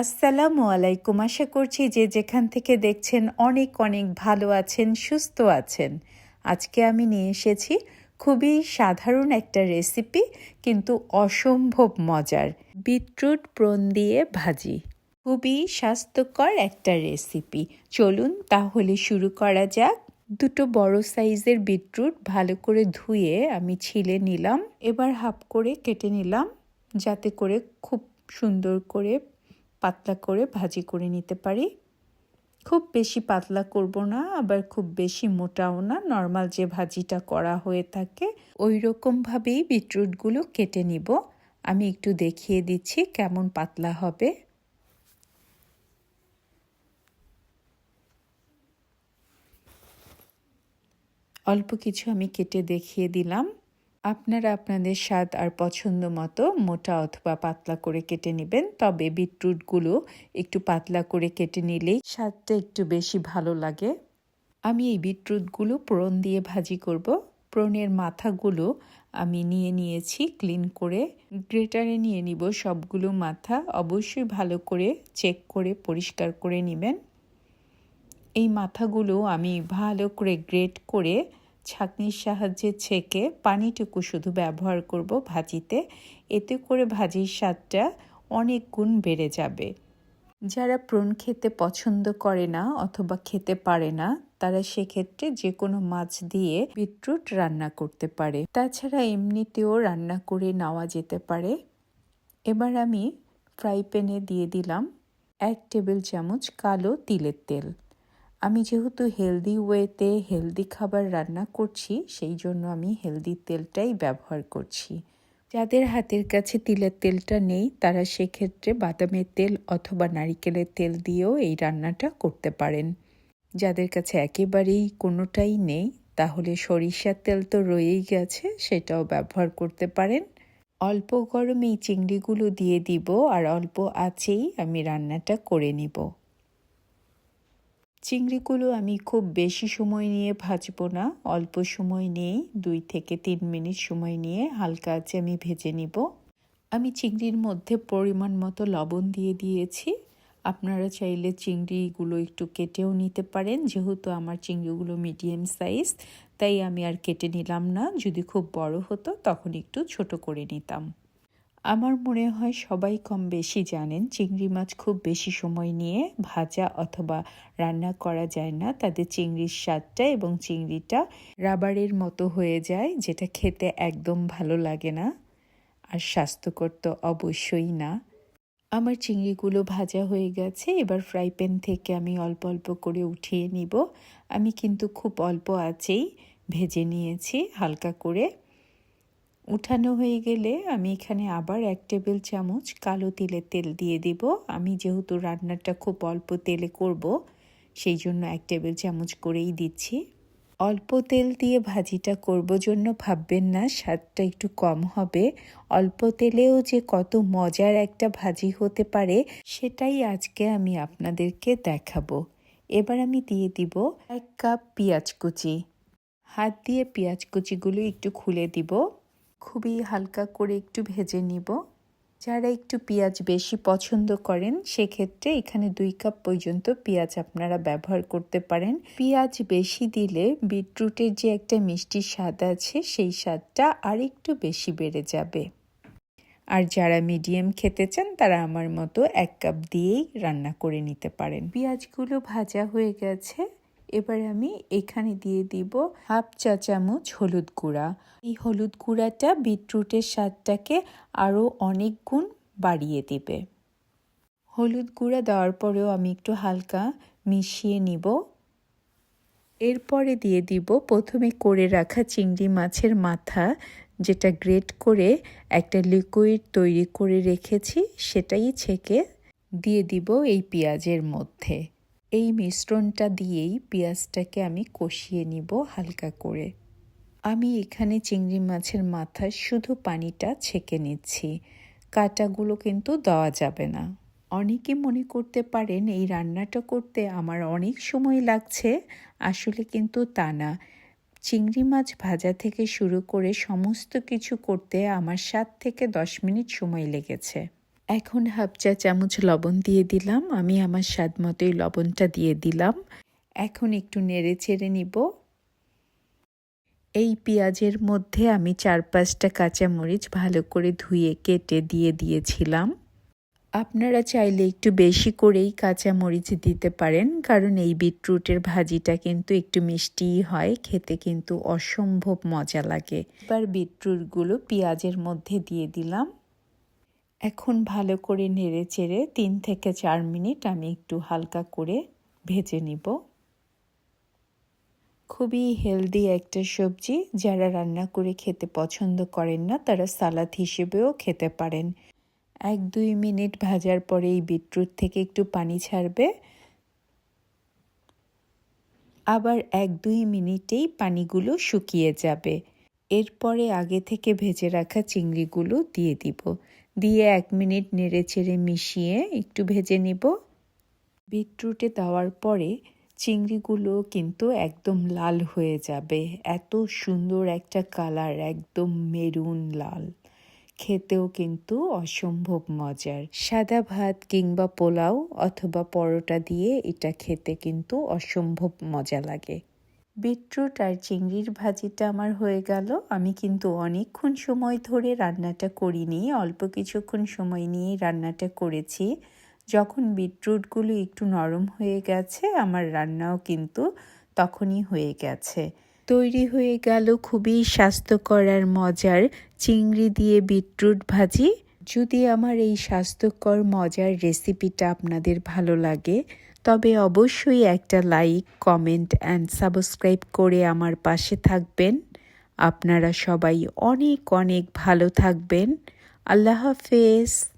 আসসালামু আলাইকুম। আশা করছি যে যেখান থেকে দেখছেন অনেক অনেক ভালো আছেন, সুস্থ আছেন। আজকে আমি নিয়ে এসেছি খুবই সাধারণ একটা রেসিপি কিন্তু অসম্ভব মজার বিটরুট প্রন দিয়ে ভাজি। খুবই স্বাস্থ্যকর একটা রেসিপি চলুন তাহলে শুরু করা যাক। দুটো বড় সাইজের বিটরুট ভালো করে ধুয়ে আমি ছিলে নিলাম। এবার হাফ করে কেটে নিলাম, যাতে করে খুব সুন্দর করে পাতলা করে ভাজি করে নিতে পারি। খুব বেশি পাতলা করব না, আবার খুব বেশি মোটাও না, নর্মাল যে ভাজিটা করা হয়ে থাকে ওই রকমভাবেই বিটরুটগুলো কেটে নিব। আমি একটু দেখিয়ে দিচ্ছি কেমন পাতলা হবে। অল্প কিছু আমি কেটে দেখিয়ে দিলাম। আপনারা আপনাদের স্বাদ আর পছন্দ মতো মোটা অথবা পাতলা করে কেটে নেবেন। তবে বিটরুটগুলো একটু পাতলা করে কেটে নিলেই স্বাদটা একটু বেশি ভালো লাগে। আমি এই বিটরুটগুলো প্রণ দিয়ে ভাজি করব। প্রণের মাথাগুলো আমি নিয়ে নিয়েছি ক্লিন করে। গ্রেটারে নিয়ে নিব সবগুলো মাথা। অবশ্যই ভালো করে চেক করে পরিষ্কার করে নেবেন। এই মাথাগুলো আমি ভালো করে গ্রেট করে ছাঁকনির সাহায্যে ছেঁকে পানিটুকু শুধু ব্যবহার করব ভাজিতে। এতে করে ভাজির স্বাদটা অনেক গুণ বেড়ে যাবে। যারা প্রণ খেতে পছন্দ করে না অথবা খেতে পারে না, তারা সেক্ষেত্রে যে কোনো মাছ দিয়ে বিটরুট রান্না করতে পারে। তাছাড়া এমনিতেও রান্না করে নেওয়া যেতে পারে। এবার আমি ফ্রাই প্যানে দিয়ে দিলাম এক টেবিল চামচ কালো তিলের তেল। আমি যেহেতু হেলদি ওয়েতে হেলদি খাবার রান্না করছি, সেই জন্য আমি হেলদি তেলটাই ব্যবহার করছি। যাদের হাতের কাছে তিলের তেলটা নেই, তারা সেক্ষেত্রে বাদামের তেল অথবা নারিকেলের তেল দিয়েও এই রান্নাটা করতে পারেন। যাদের কাছে একেবারেই কোনোটাই নেই, তাহলে সরিষার তেল তো রয়েই গেছে, সেটাও ব্যবহার করতে পারেন। অল্প গরমে এই চিংড়িগুলো দিয়ে দিব, আর অল্প আছেই আমি রান্নাটা করে নিব। চিংড়িগুলো আমি খুব বেশি সময় নিয়ে ভাজবো না। অল্প সময় নিয়েই, দুই থেকে তিন মিনিট সময় নিয়ে হালকা আছে আমি ভেজে নিব। আমি চিংড়ির মধ্যে পরিমাণ মতো লবণ দিয়ে দিয়েছি। আপনারা চাইলে চিংড়িগুলো একটু কেটেও নিতে পারেন, যেহেতু আমার চিংড়িগুলো মিডিয়াম সাইজ, তাই আমি আর কেটে নিলাম না। যদি খুব বড় হতো, তখন একটু ছোট করে নিতাম। আমার মনে হয় সবাই কম বেশি জানেন চিংড়ি মাছ খুব বেশি সময় নিয়ে ভাজা অথবা রান্না করা যায় না। তাদের চিংড়ির স্বাদটা এবং চিংড়িটা রাবারের মতো হয়ে যায়, যেটা খেতে একদম ভালো লাগে না আর স্বাস্থ্যকর তো অবশ্যই না। আমার চিংড়িগুলো ভাজা হয়ে গেছে, এবার ফ্রাই প্যান থেকে আমি অল্প অল্প করে উঠিয়ে নিব। আমি কিন্তু খুব অল্প আছেই ভেজে নিয়েছি, হালকা করে। উঠানো হয়ে গেলে আমি এখানে আবার এক টেবিল চামচ কালো তিলের তেল দিয়ে দিব। আমি যেহেতু রান্নাটা খুব অল্প তেলে করব, সেই জন্য এক টেবিল চামচ করেই দিচ্ছি। অল্প তেল দিয়ে ভাজিটা করব জন্য ভাববেন না, স্বাদটা একটু কম হবে। অল্প তেলেও যে কত মজার একটা ভাজি হতে পারে, সেটাই আজকে আমি আপনাদেরকে দেখাবো। এবার আমি দিয়ে দিব এক কাপ পেঁয়াজ কুচি। হাত দিয়ে পেঁয়াজ কুচিগুলো একটু খুলে দিব। খুবই হালকা করে একটু ভেজে নিব। যারা একটু পেঁয়াজ বেশি পছন্দ করেন, সেক্ষেত্রে এখানে দুই কাপ পর্যন্ত পেঁয়াজ আপনারা ব্যবহার করতে পারেন। পেঁয়াজ বেশি দিলে বিটরুটের যে একটা মিষ্টি স্বাদ আছে, সেই স্বাদটা আর একটু বেশি বেড়ে যাবে। আর যারা মিডিয়াম খেতে চান, তারা আমার মতো এক কাপ দিয়েই রান্না করে নিতে পারেন। পেঁয়াজগুলো ভাজা হয়ে গেছে। এবার আমি এখানে দিয়ে দিব হাফ চা চামচ হলুদ গুঁড়া। এই হলুদ গুঁড়াটা বিটরুটের স্বাদটাকে আরও অনেক গুণ বাড়িয়ে দিবে। হলুদ গুঁড়া দেওয়ার পরেও আমি একটু হালকা মিশিয়ে নিব। এরপরে দিয়ে দিব প্রথমে করে রাখা চিংড়ি মাছের মাথা, যেটা গ্রেট করে একটা লিকুইড তৈরি করে রেখেছি, সেটাই ছেঁকে দিয়ে দিব এই পেঁয়াজের মধ্যে। এই মিশ্রণটা দিয়েই পেঁয়াজটাকে আমি কষিয়ে নিব হালকা করে। আমি এখানে চিংড়ি মাছের মাথায় শুধু পানিটা ছেঁকে নিচ্ছি। কাটাগুলো কিন্তু দেওয়া যাবে না। অনেকে মনে করতে পারেন, এই রান্নাটা করতে আমার অনেক সময় লাগছে। আসলে কিন্তু তা না। চিংড়ি মাছ ভাজা থেকে শুরু করে সমস্ত কিছু করতে আমার সাত থেকে দশ মিনিট সময় লেগেছে। এখন হাফ চা চামচ লবণ দিয়ে দিলাম। আমি আমার স্বাদ মতোই লবণটা দিয়ে দিলাম। এখন একটু নেড়ে চেড়ে নিব। এই পেঁয়াজের মধ্যে আমি চার পাঁচটা কাঁচামরিচ ভালো করে ধুয়ে কেটে দিয়ে দিয়েছিলাম। আপনারা চাইলে একটু বেশি করেই কাঁচামরিচ দিতে পারেন, কারণ এই বিটরুটের ভাজিটা কিন্তু একটু মিষ্টিই হয়, খেতে কিন্তু অসম্ভব মজা লাগে। এবার বিটরুটগুলো পেঁয়াজের মধ্যে দিয়ে দিলাম। এখন ভালো করে নেড়ে চেড়ে তিন থেকে চার মিনিট আমি একটু হালকা করে ভেজে নিব। খুবই হেলদি একটা সবজি, যারা রান্না করে খেতে পছন্দ করেন না, তারা সালাদ হিসেবেও খেতে পারেন। এক দুই মিনিট ভাজার পরে এই বিটরুট থেকে একটু পানি ছাড়বে। আবার এক দুই মিনিটেই পানিগুলো শুকিয়ে যাবে। এরপরে আগে থেকে ভেজে রাখা চিংড়িগুলো দিয়ে দিব। দিয়ে এক মিনিট নেড়ে চেড়ে মিশিয়ে একটু ভেজে নিব। বিটরুটে দেওয়ার পরে চিংড়িগুলো কিন্তু একদম লাল হয়ে যাবে। এত সুন্দর একটা কালার, একদম মেরুন লাল। খেতেও কিন্তু অসম্ভব মজার। সাদা ভাত কিংবা পোলাও অথবা পরোটা দিয়ে এটা খেতে কিন্তু অসম্ভব মজা লাগে। বিটরুট আর চিংড়ির ভাজিটা আমার হয়ে গেল। আমি কিন্তু অনেকক্ষণ সময় ধরে রান্নাটা করিনি, অল্প কিছুক্ষণ সময় নিয়ে রান্নাটা করেছি। যখন বিটরুটগুলো একটু নরম হয়ে গেছে, আমার রান্নাও কিন্তু তখনই হয়ে গেছে। তৈরি হয়ে গেল খুবই স্বাস্থ্যকর আর মজার চিংড়ি দিয়ে বিটরুট ভাজি। যদি আমার এই স্বাস্থ্যকর, মজার রেসিপিটা আপনাদের ভালো লাগে তবে অবশ্যই একটা লাইক কমেন্ট অ্যান্ড সাবস্ক্রাইব করে আমার পাশে থাকবেন। আপনারা সবাই অনেক অনেক ভালো থাকবেন। আল্লাহ হাফেজ।